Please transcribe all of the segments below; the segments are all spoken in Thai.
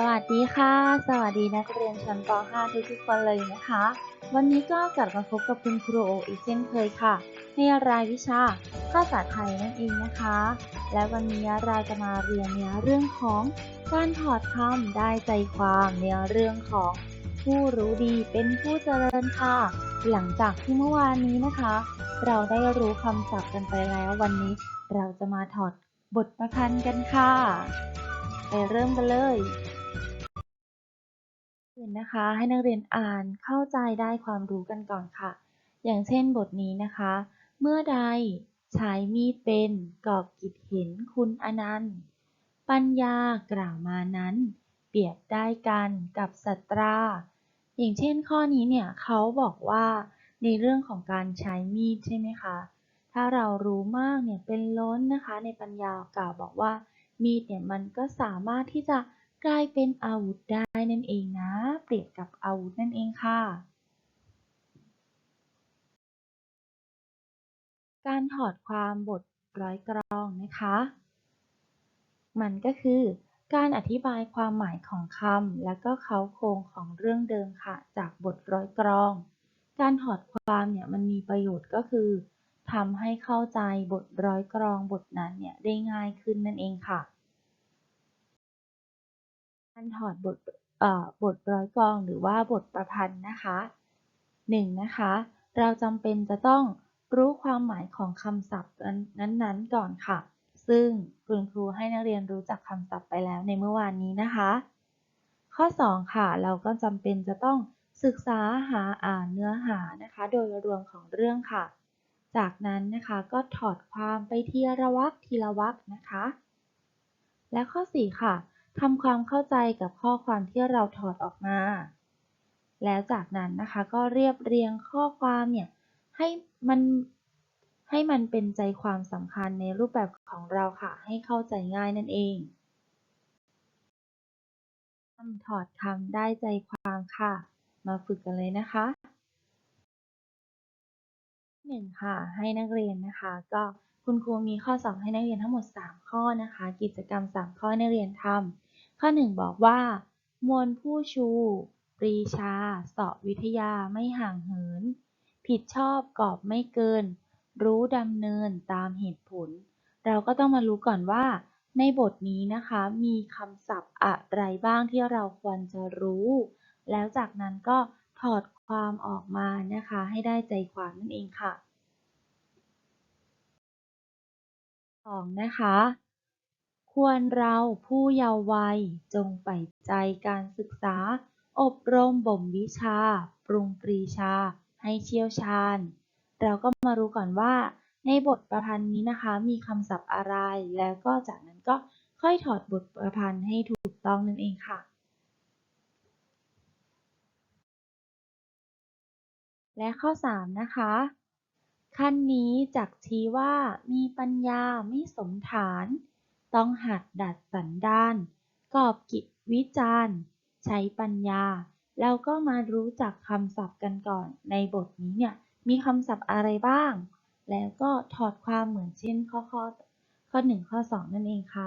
สวัสดีค่ะ สวัสดีนักเรียนชั้นป .5 ทุกๆคนเลยนะคะ วันนี้ก็กลับมาพบกับคุณครูโออีกเช่นเคยค่ะ ในรายวิชาภาษาไทยนั่นเองนะคะ และวันนี้เราจะมาเรียนเนื้อเรื่องของการถอดคำได้ใจความเนื้อเรื่องของผู้รู้ดีเป็นผู้เจริญค่ะ หลังจากที่เมื่อวานนี้นะคะ เราได้รู้คำศัพท์กันไปแล้ววันนี้เราจะมาถอดบทประพันธ์กันค่ะ ไปเริ่มกันเลย เรียนนะคะ ให้นักเรียนอ่านเข้าใจได้ความรู้กันก่อนค่ะ อย่างเช่นบทนี้นะคะ เมื่อใดใช้มีดเป็นกอบกิจเห็นคุณอนันต์ ปัญญากล่าวมานั้น เปรียบได้กันกับสัตรา อย่างเช่นข้อนี้เนี่ยเขาบอกว่าในเรื่องของการใช้มีดใช่ไหมคะ ถ้าเรารู้มากเนี่ยเป็นล้นนะคะ ในปัญญากล่าวบอกว่ามีดเนี่ยมันก็สามารถที่จะกลายเป็นอาวุธได้ นั่นเองนะ เปรียบกับอาวุธนั่นเองค่ะ การถอดความบทร้อยกรองนะคะ มันก็คือการอธิบายความหมายของคำและก็เขาโครงของเรื่องเดิมค่ะ จากบทร้อยกรอง การถอดความเนี่ยมันมีประโยชน์ก็คือทำให้เข้าใจบทร้อยกรองบทนั้นเนี่ยได้ง่ายขึ้นนั่นเองค่ะ การถอดบท บทร้อยกรองหรือว่าบทประพันธ์นะคะหนึ่งนะคะ เราจำเป็นจะต้องรู้ความหมายของคำศัพท์นั้นๆ ก่อนค่ะ ซึ่งคุณครูให้นักเรียนรู้จักคำศัพท์ไปแล้วในเมื่อวานนี้นะคะ ข้อ 2 ค่ะ เราก็จำเป็นจะต้องศึกษาหาอ่านเนื้อหานะคะ โดยรวมของเรื่องค่ะ จากนั้นนะคะก็ถอดความไปทีละวรรคทีละวรรคนะคะ และข้อ 4 ค่ะ ทำความเข้าใจกับข้อความที่เราถอดออกมา แล้วจากนั้นนะคะก็เรียบเรียงข้อความเนี่ยให้มันให้มันเป็นใจความสำคัญในรูปแบบของเราค่ะ ให้เข้าใจง่ายนั่นเองคำถอดคำได้ใจความค่ะ มาฝึกกันเลยนะคะหนึ่งค่ะ ให้นักเรียนนะคะ ก็คุณครูมีข้อสอบให้นักเรียนทั้งหมด 3 ข้อนะคะ กิจกรรม 3 ข้อให้นักเรียนทำ ข้อ1บอกว่า มวลผู้ชู ปรีชาสาะวิทยาไม่ห่างเหิน ผิดชอบกอบไม่เกิน รู้ดำเนินตามเหตุผล เราก็ต้องมารู้ก่อนว่า ในบทนี้นะคะมีคำศัพท์อะไรบ้างที่เราควรจะรู้ แล้วจากนั้นก็ถอดความออกมานะคะ ให้ได้ใจความนั่นเองค่ะ 2. นะคะ ควรเราผู้เยาว์วัย จงใฝ่ใจการศึกษา อบรมบ่มวิชา ปรุงปรีชา ให้เชี่ยวชาญ เราก็มารู้ก่อนว่า ในบทประพันธ์นี้นะคะ มีคำศัพท์อะไร แล้วก็จากนั้นก็ค่อยถอดบทประพันธ์ให้ถูกต้องนั่นเองค่ะ และข้อ 3 นะคะขั้นนี้จักชี้ว่ามีปัญญาไม่สมฐาน ต้องหัดดัดสันดาน กอบกิจวิจารณ์ ใช้ปัญญา แล้วก็มารู้จักคำศัพท์กันก่อน ในบทนี้เนี่ยมีคำศัพท์อะไรบ้าง แล้วก็ถอดความเหมือนเช่นข้อข้อข้อ 1 ข้อ 2 นั่นเองค่ะ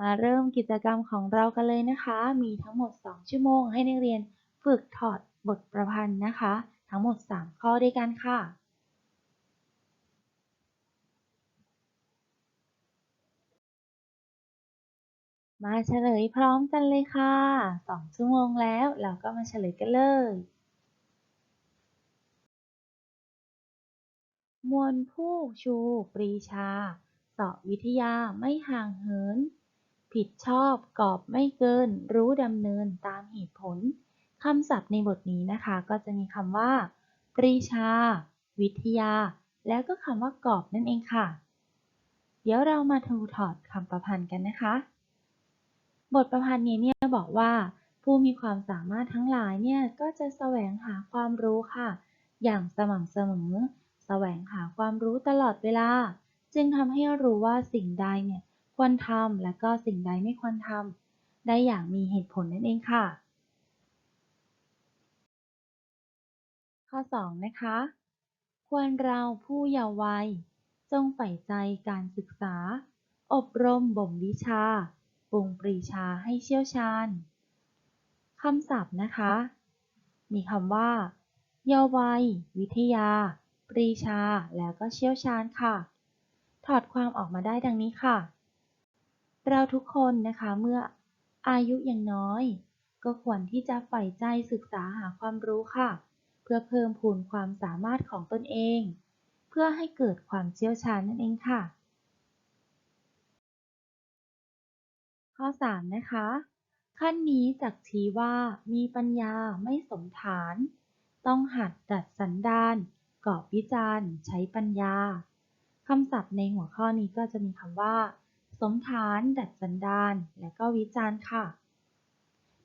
มาเริ่มกิจกรรมของเรากันเลยนะคะ มีทั้งหมด 2 ชั่วโมงให้นักเรียนฝึกถอดบทประพันธ์นะคะ ทั้งหมด 3 ข้อด้วยกันค่ะ มาเฉลยพร้อมกันเลยค่ะ 2 ชั่วโมงแล้วเราก็มาเฉลยกันเลย มวลผู้ชูปรีชาเสาะวิทยาไม่ห่างเหิน ผิดชอบกอบไม่เกิน รู้ดำเนินตามเหตุผลคำศัพท์ในบทนี้นะคะ ก็จะมีคำว่า ปรีชา วิทยา แล้วก็คำว่ากอบนั่นเองค่ะ เดี๋ยวเรามาทูถอดคำประพันธ์กันนะคะ บทประพันธ์นี้เนี่ยบอกว่า ผู้มีความสามารถทั้งหลายเนี่ยก็จะแสวงหาความรู้ค่ะ อย่างสม่ำเสมอ แสวงหาความรู้ตลอดเวลา จึงทำให้รู้ว่าสิ่งใดเนี่ยควรทำและก็สิ่งใดไม่ควรทำได้อย่างมีเหตุผลนั่นเองค่ะ ข้อ 2 นะคะ ควรเราผู้เยาว์วัย จงใฝ่ใจการศึกษา อบรมบ่มวิชา รุงปรีชาให้เชี่ยวชาญคำศัพท์นะคะ มีคำว่า เยาว์วัย วิทยา ปรีชา แล้วก็เชี่ยวชาญค่ะ ถอดความออกมาได้ดังนี้ค่ะ เราทุกคนนะคะเมื่ออายุยังน้อย ก็ควรที่จะใฝ่ใจศึกษาหาความรู้ค่ะ เพื่อเพิ่มพูนความสามารถของตนเอง เพื่อให้เกิดความเชี่ยวชาญนั่นเองค่ะ ข้อ 3 นะคะ ขั้นนี้จักชี้ว่ามีปัญญาไม่สมฐาน ต้องหัดดัดสันดานกอบวิจารณ์ใช้ปัญญาคำศัพท์ในหัวข้อนี้ก็จะมีคำว่า สมฐาน ดัดสันดาน และก็วิจารณ์ค่ะ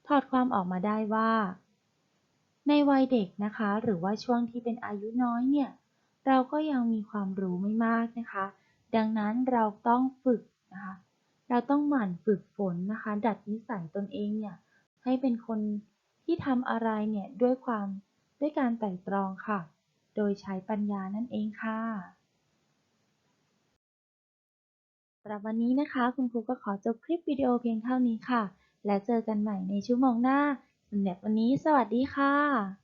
ถอดความออกมาได้ว่า ในวัยเด็กนะคะ หรือว่าช่วงที่เป็นอายุน้อยเนี่ย เราก็ยังมีความรู้ไม่มากนะคะ ดังนั้นเราต้องฝึกนะคะ เราต้องหมั่นฝึกฝนนะคะ ดัดนิสัยตนเองเนี่ยให้เป็นคนที่ทำอะไรเนี่ยด้วยความด้วยการไตร่ตรองค่ะ โดยใช้ปัญญานั่นเองค่ะสำหรับวันนี้นะคะ คุณครูก็ขอจบคลิปวิดีโอเพียงเท่านี้ค่ะ และเจอกันใหม่ในชั่วโมงหน้าสำหรับวันนี้ สวัสดีค่ะ